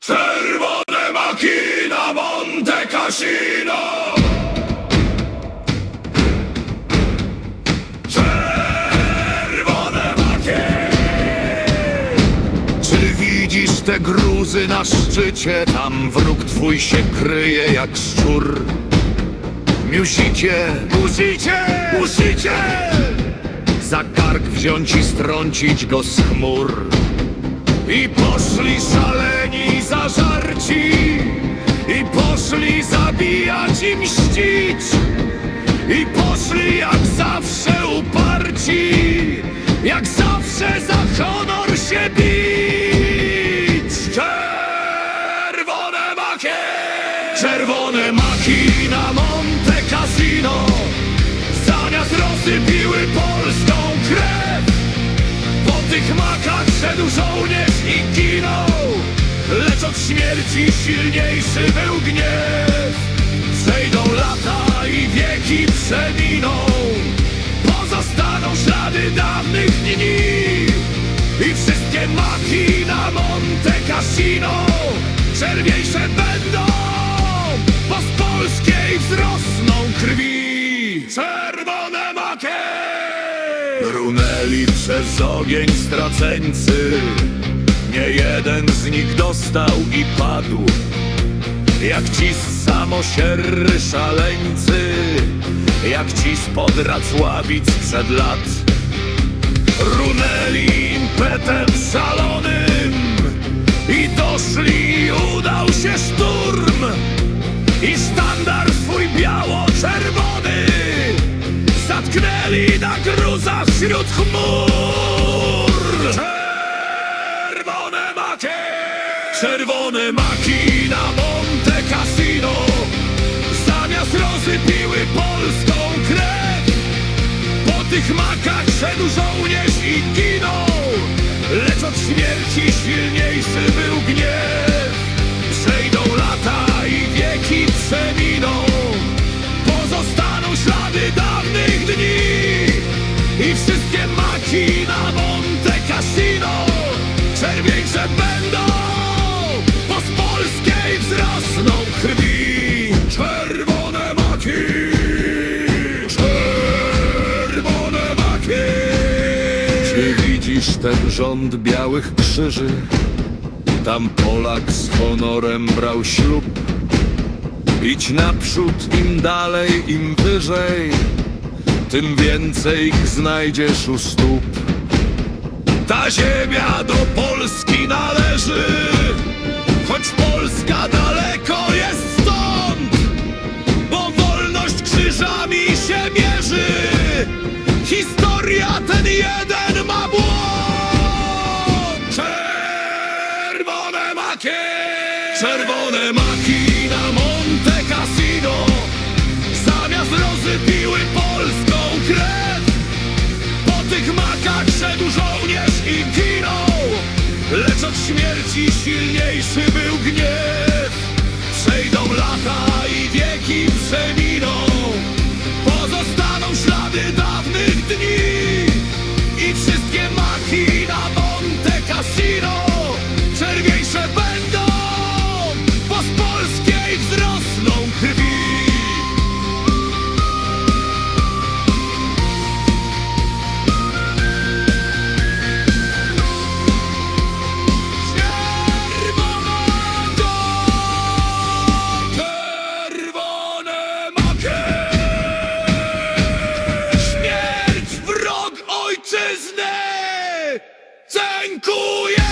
Czerwone maki na Monte Cassino! Czerwone maki Czy widzisz te gruzy na szczycie? Tam wróg twój się kryje jak szczur. Musicie, musicie, musicie! Za kark wziąć i strącić go z chmur i poszli szaleni zażarci. I poszli zabijać i mścić. I poszli jak zawsze uparci. Jak zawsze za honor się bić. Czerwone maki. Czerwone maki na Monte Cassino. Zamiast rozsypiły polską krew po tych makach szedł żołnierz i ginął. Lecz od śmierci silniejszy był gniew. Przejdą lata i wieki przeminą. Pozostaną ślady dawnych dni. I wszystkie maki na Monte Cassino Czerwiejsze będą Bo z polskiej wzrosną krwi. Czerwone maki Przez ogień straceńcy Nie jeden z nich dostał i padł Jak ci z samosierry szaleńcy Jak ci spod Racławic przed lat Runęli impetem szalonym I doszli udał się szturm I sztandar wśród chmur. Czerwone maki Czerwone maki na Monte Cassino. Zamiast rozsypiły polską krew Po tych makach szedł żołnierz i ginął. Lecz od śmierci silniejszy był gniew Czerwieńsze będą Bo z polskiej wzrosną krwi. Czerwone maki Czerwone maki. Czy widzisz ten rząd białych krzyży? Tam Polak z honorem brał ślub. Idź naprzód, im dalej, im wyżej Tym więcej ich znajdziesz u stóp Ta ziemia do Polski należy Choć Polska daleko jest stąd Bo wolność krzyżami się mierzy. Historia ten jeden ma błąd. Czerwone maki Czerwone maki Lecz od śmierci silniejszy był gniew. Przejdą lata i wieki przeminą ojczyzny Dziękuję